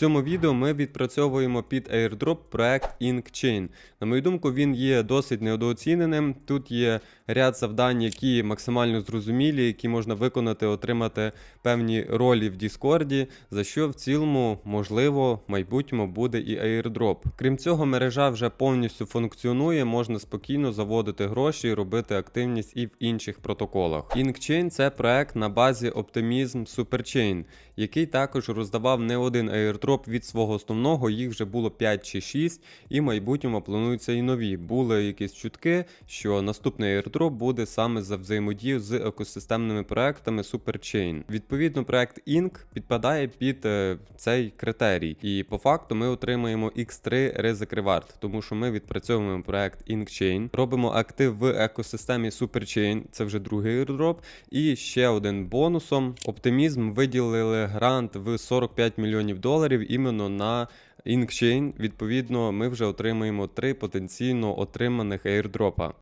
цьому відео ми відпрацьовуємо під airdrop проект InkChain. На мою думку, він є досить недооціненим. Тут є ряд завдань, які максимально зрозумілі, які можна виконати, отримати певні ролі в Діскорді, за що в цілому, можливо, в майбутньому буде і airdrop. Крім цього, мережа вже повністю функціонує, можна спокійно заводити гроші, робити активність і в інших протоколах. InkChain – це проект на базі Optimism Superchain, який також роздавав не один airdrop від свого основного, їх вже було 5 чи 6, і в майбутньому плануються і нові. Були якісь чутки, що наступний airdrop буде саме за взаємодію з екосистемними проектами Superchain. Відповідно, проект Inc підпадає під е, цей критерій, і по факту ми отримаємо X3 Risic Reward, тому що ми відпрацьовуємо проект InkChain, робимо актив в екосистемі Superchain, це вже другий airdrop, і ще один бонусом. Оптимізм виділили грант в 45 мільйонів доларів іменно на InkChain. Відповідно, ми вже отримаємо три потенційно отриманих airdропа.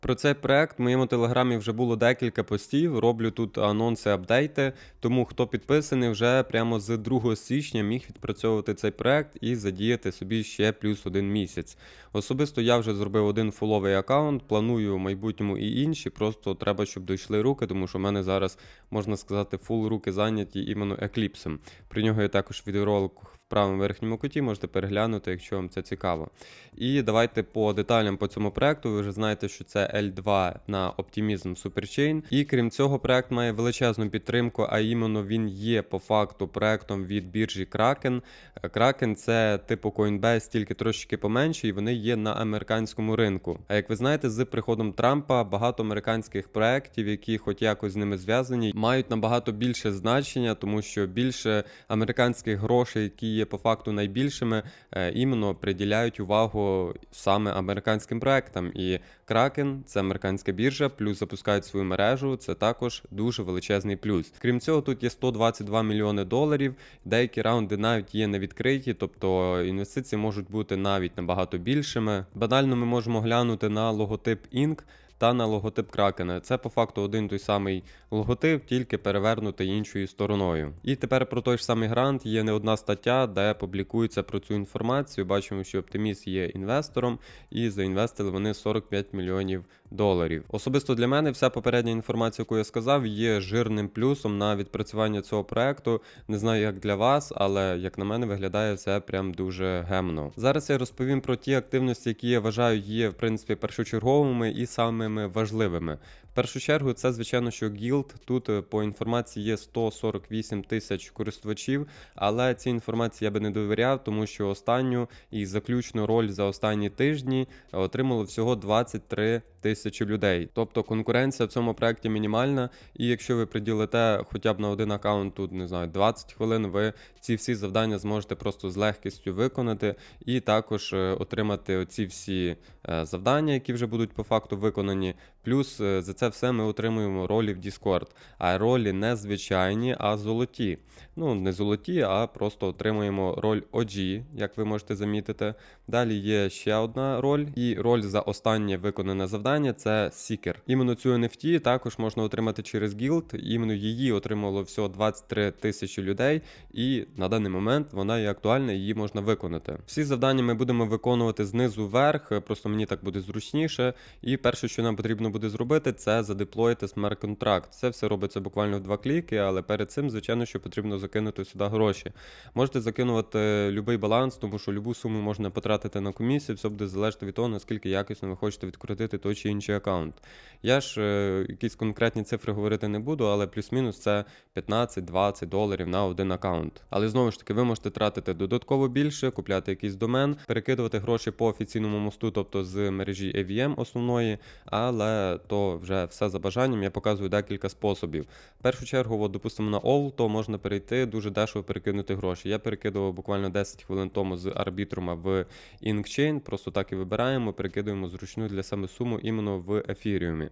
Про цей проект в моєму телеграмі вже було декілька постів. Роблю тут анонси, апдейти. Тому хто підписаний, вже прямо з 2 січня міг відпрацьовувати цей проект і задіяти собі ще плюс один місяць. Особисто я вже зробив один фуловий аккаунт, планую в майбутньому і інші. Просто треба, щоб дійшли руки, тому що в мене зараз можна сказати фул руки зайняті іменно екліпсом. Про нього я також відеоролик правому верхньому куті можете переглянути, якщо вам це цікаво. І давайте по деталям по цьому проекту. Ви вже знаєте, що це L2 на Optimism Superchain. І крім цього, проект має величезну підтримку, а іменно він є по факту проектом від біржі Kraken. Kraken це типу Coinbase, тільки трошечки поменше, і вони є на американському ринку. А як ви знаєте, з приходом Трампа багато американських проєктів, які хоч якось з ними зв'язані, мають набагато більше значення, тому що більше американських грошей, які є по факту найбільшими, е, іменно приділяють увагу саме американським проектам. І Kraken – це американська біржа, плюс запускають свою мережу. Це також дуже величезний плюс. Крім цього, тут є 122 мільйони доларів. Деякі раунди навіть є не відкриті, тобто інвестиції можуть бути навіть набагато більшими. Банально ми можемо глянути на логотип Inc. Та на логотип Кракена. Це по факту один той самий логотип, тільки перевернутий іншою стороною. І тепер про той ж самий грант є не одна стаття, де публікується про цю інформацію. Бачимо, що Оптиміс є інвестором, і заінвестили вони 45 мільйонів доларів. Особисто для мене вся попередня інформація, яку я сказав, є жирним плюсом на відпрацювання цього проекту. Не знаю, як для вас, але як на мене виглядає все прям дуже гемно. Зараз я розповім про ті активності, які я вважаю є в принципі першочерговими і самими важливими. В першу чергу, це звичайно, що Guild тут е, по інформації є 148 тисяч користувачів, але цій інформації я би не довіряв, тому що останню і заключну роль за останні тижні отримало всього 23 тисячі людей. Тобто конкуренція в цьому проєкті мінімальна. І якщо ви приділите хоча б на один аккаунт тут не знаю 20 хвилин, ви ці всі завдання зможете просто з легкістю виконати, і також е, отримати оці всі е, завдання, які вже будуть по факту виконані. Плюс е, за це все ми отримуємо ролі в Discord. А ролі не звичайні, а золоті. Ну, не золоті, а просто отримуємо роль OG, як ви можете замітити. Далі є ще одна роль, і роль за останнє виконане завдання це Seeker. Іменно цю NFT також можна отримати через Guild. Іменно її отримало всього 23 тисячі людей, і на даний момент вона є актуальна, її можна виконати. Всі завдання ми будемо виконувати знизу вверх, просто мені так буде зручніше. І перше, що нам потрібно буде зробити, це задеплоїти смарт-контракт. Це все робиться буквально в два кліки, але перед цим, звичайно, що потрібно закинути сюди гроші. Можете закинувати будь-який баланс, тому що любу суму можна потратити на комісію, все буде залежати від того, наскільки якісно ви хочете відкрутити той чи інший аккаунт. Я ж е, якісь конкретні цифри говорити не буду, але плюс-мінус це 15-20 доларів на один аккаунт. Але знову ж таки, ви можете тратити додатково більше, купляти якийсь домен, перекидувати гроші по офіційному мосту, тобто з мережі AVM основної, але то вже все за бажанням. Я показую декілька способів. В першу чергу, от, допустимо, на All, то можна перейти дуже дешево перекинути гроші. Я перекидував буквально 10 хвилин тому з арбітрума в InkChain, просто так і вибираємо, перекидуємо зручну для себе суму іменно в ефіріумі.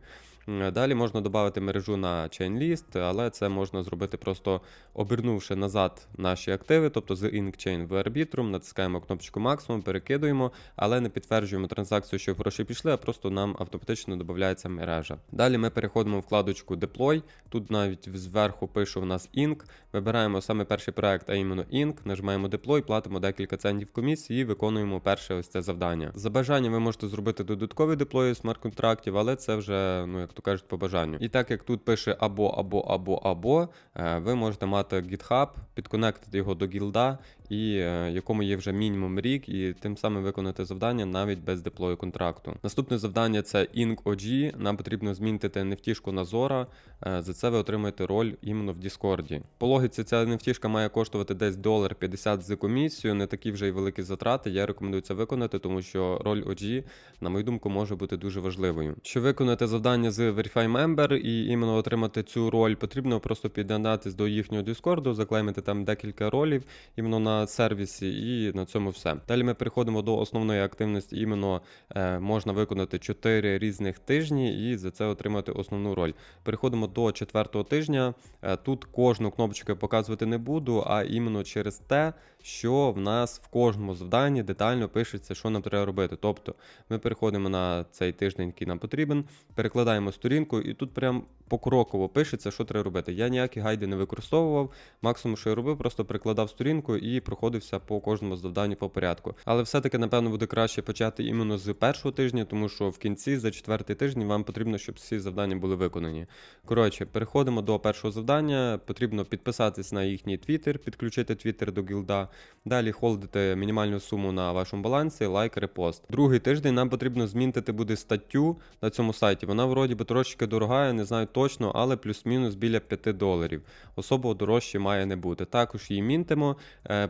М, Далі можна додати мережу на ChainList, але це можна зробити просто обернувши назад наші активи, тобто з InkChain в Arbitrum, натискаємо кнопочку максимум, перекидуємо, але не підтверджуємо транзакцію, що гроші пішли, а просто нам автоматично додається мережа. Далі ми переходимо в вкладочку Deploy. Тут навіть зверху пише у нас Ink. Вибираємо саме перший проект, а іменно Ink, нажимаємо Deploy, платимо декілька центів комісії і виконуємо перше ось це завдання. За бажанням ви можете зробити додатковий деплой смарт-контрактів, але це вже, ну як то кажуть, по бажанню. І так як тут пише або, або, або, або, е, ви можете мати GitHub, підконектити його до гілда, і е, якому є вже мінімум рік, і тим самим виконати завдання навіть без деплою контракту. Наступне завдання це Ink OG. Нам потрібно змінити NFT-шку на Zora. Е, За це ви отримаєте роль іменно в Discord. По логіці, ця NFT має коштувати десь долар 50 з комісією, не такі вже й великі затрати. Я рекомендую це виконати, тому що роль OG, на мою думку, може бути дуже важливою. Щоб виконати завдання з Verify Member і іменно отримати цю роль, потрібно просто під'єднатись до їхнього Discord, заклеймити там декілька ролів іменно на сервісі, і на цьому все. Далі ми переходимо до основної активності. Іменно е, можна виконати 4 різних тижні і за це отримати основну роль. Переходимо до четвертого тижня. Е, Тут кожну кнопочку я показувати не буду, а іменно через те, що в нас в кожному завданні детально пишеться, що нам треба робити. Тобто ми переходимо на цей тиждень, який нам потрібен, перекладаємо сторінку, і тут прям покроково пишеться, що треба робити. Я ніякі гайди не використовував. Максимум, що я робив, просто перекладав сторінку і проходився по кожному завданню по порядку. Але все-таки, напевно, буде краще почати іменно з першого тижня, тому що в кінці за четвертий тиждень вам потрібно, щоб всі завдання були виконані. Коротше, переходимо до першого завдання. Потрібно підписатись на їхній твіттер, підключити твіттер до гілда. Далі холдити мінімальну суму на вашому балансі, лайк, репост. Другий тиждень нам потрібно змінити буде статтю на цьому сайті. Вона вроді би трошки дорога, я не знаю точно, але плюс-мінус біля 5 доларів. Особо дорожче має не бути. Також її мінтимо.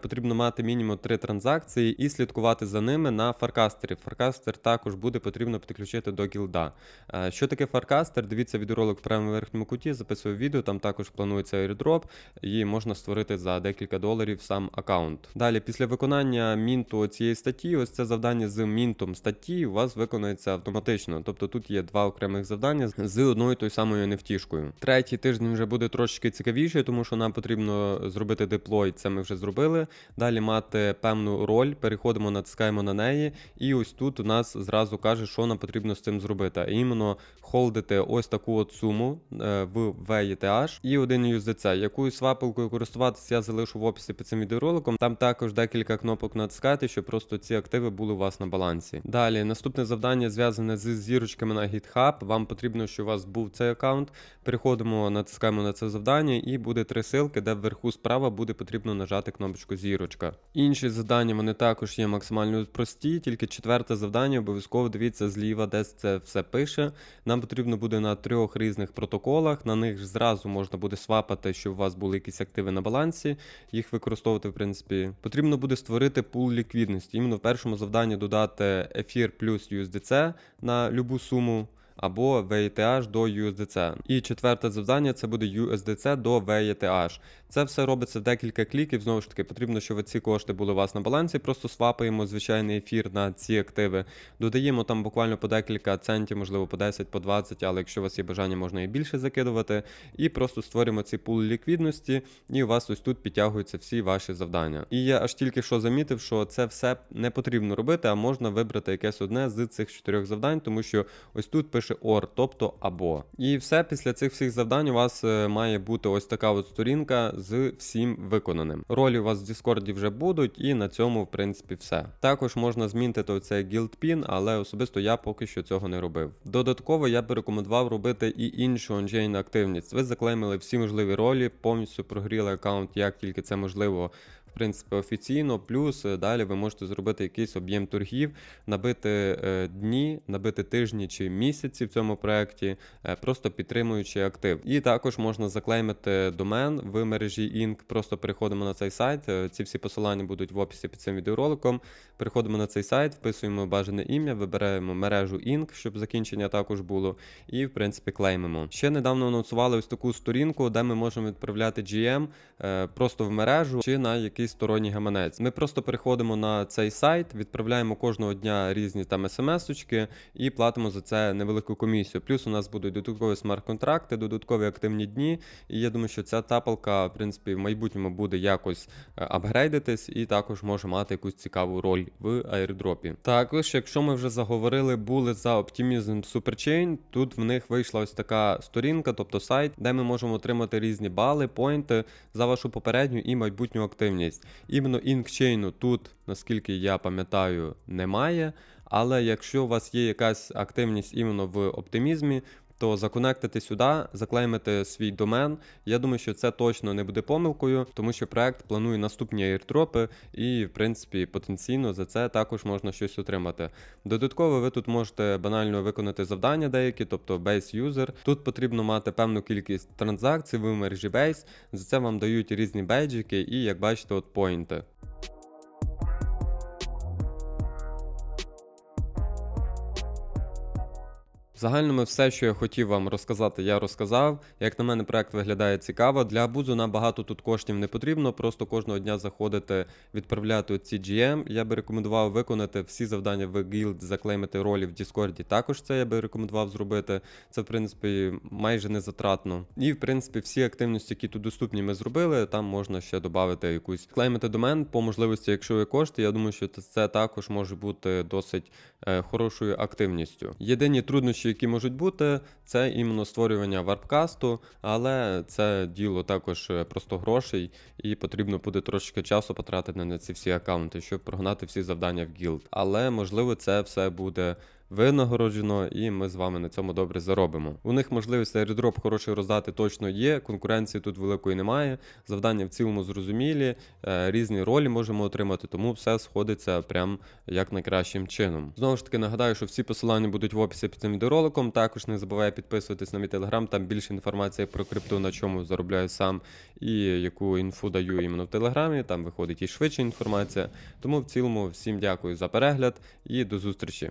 Потрібно мати мінімум 3 транзакції і слідкувати за ними на фаркастері. Фаркастер також буде потрібно підключити до гілда. Е, що таке фаркастер? Дивіться відеоролик в правому верхньому куті, записую відео, там також планується airdrop, і можна створити за декілька доларів сам аккаунт. Далі, після виконання мінту цієї статті, ось це завдання з мінтом статті у вас виконується автоматично. Тобто тут є два окремих завдання з одною тою самою NFT-шкою. Третій тиждень вже буде трошки цікавіше, тому що нам потрібно зробити деплой, це ми вже зробили. Далі мати певну роль, переходимо, натискаємо на неї, і ось тут у нас зразу каже, що нам потрібно з цим зробити. А іменно холдити ось таку от суму е, в VETH і один USDC. Якою свапелкою користуватися я залишу в описі під цим відеороликом. Там також декілька кнопок натискати, щоб просто ці активи були у вас на балансі. Далі, наступне завдання зв'язане з зірочками на GitHub. Вам потрібно, щоб у вас був цей аккаунт. Переходимо, натискаємо на це завдання, і буде три силки, де вверху справа буде потрібно нажати кнопочку зірочка. Інші завдання вони також є максимально прості, тільки четверте завдання обов'язково дивіться зліва, де це все пише. Нам потрібно буде на трьох різних протоколах. На них зразу можна буде свапати, щоб у вас були якісь активи на балансі, їх використовувати, в принципі. Потрібно буде створити пул ліквідності. Іменно в першому завданні додати ефір плюс USDC на любу суму. Або VETH до USDC. І четверте завдання це буде USDC до VETH. Це все робиться в декілька кліків. Знову ж таки, потрібно, щоб ці кошти були у вас на балансі. Просто свапаємо звичайний ефір на ці активи. Додаємо там буквально по декілька центів, можливо, по 10, по 20, але якщо у вас є бажання, можна і більше закидувати. І просто створюємо цей пул ліквідності, і у вас ось тут підтягуються всі ваші завдання. І я аж тільки що замітив, що це все не потрібно робити, а можна вибрати якесь одне з цих чотирьох завдань, тому що ось тут пише OR, тобто або. І все після цих всіх завдань у вас е, має бути ось така от сторінка з всім виконаним. Ролі у вас в Discord вже будуть, і на цьому, в принципі, все. Також можна змінити оцей pin, але особисто я поки що цього не робив. Додатково я би рекомендував робити і іншу ончейн активність. Ви заклеймили всі можливі ролі, повністю прогріли аккаунт, як тільки це можливо. В принципі, офіційно, плюс е, далі ви можете зробити якийсь об'єм торгів, набити е, дні, набити тижні чи місяці в цьому проєкті, е, просто підтримуючи актив. І також можна заклеймити домен в мережі Inc. Просто переходимо на цей сайт. е, Ці всі посилання будуть в описі під цим відеороликом. Переходимо на цей сайт, вписуємо бажане ім'я, вибираємо мережу Inc., щоб закінчення також було, і в принципі клеймимо. Ще недавно анонсували ось таку сторінку, де ми можемо відправляти GM е, просто в мережу чи на якийсь сторонній гаманець. Ми просто переходимо на цей сайт, відправляємо кожного дня різні там смс-очки і платимо за це невелику комісію. Плюс у нас будуть додаткові смарт-контракти, додаткові активні дні. І я думаю, що ця тапалка, принципі, в майбутньому буде якось е, апгрейдитись і також може мати якусь цікаву роль в аірдропі. Також, якщо ми вже заговорили, були за Optimism Superchain, тут в них вийшла ось така сторінка, тобто сайт, де ми можемо отримати різні бали, поінти за вашу попередню і майбутню активність. Іменно інкчейну тут, наскільки я пам'ятаю, немає. Але якщо у вас є якась активність іменно в оптимізмі, то законектити сюди, заклеймити свій домен. Я думаю, що це точно не буде помилкою, тому що проект планує наступні аірдропи, і в принципі потенційно за це також можна щось отримати. Додатково ви тут можете банально виконати завдання деякі, тобто base user. Тут потрібно мати певну кількість транзакцій в мережі Base. За це вам дають різні бейджики і, як бачите, от поінти. Загальному все, що я хотів вам розказати, я розказав. Як на мене, проект виглядає цікаво. Для абузу нам багато тут коштів не потрібно, просто кожного дня заходити, відправляти ці GM. Я би рекомендував виконати всі завдання в Guild, заклеймити ролі в Діскорді. Також це я би рекомендував зробити. Це, в принципі, майже не затратно. І, в принципі, всі активності, які тут доступні, ми зробили. Там можна ще додати якусь клеймити домен по можливості, якщо є кошти. Я думаю, що це також може бути досить е, хорошою активністю. Єдині труднощі, які можуть бути, це іменно створювання варпкасту, але це діло також е, просто грошей, і потрібно буде трошки часу потратити на ці всі аккаунти, щоб прогнати всі завдання в гілд. Але можливо це все буде. Винагороджено, і ми з вами на цьому добре заробимо. У них можливість аеродроп хороший роздати точно є. Конкуренції тут великої немає. Завдання в цілому зрозумілі, е, різні ролі можемо отримати, тому все сходиться прям як найкращим чином. Знову ж таки нагадаю, що всі посилання будуть в описі під цим відеороликом. Також не забувай підписуватись на мій телеграм, там більше інформації про крипту, на чому заробляю сам і яку інфу даю іменно в телеграмі. Там виходить і швидше інформація. Тому в цілому всім дякую за перегляд і до зустрічі.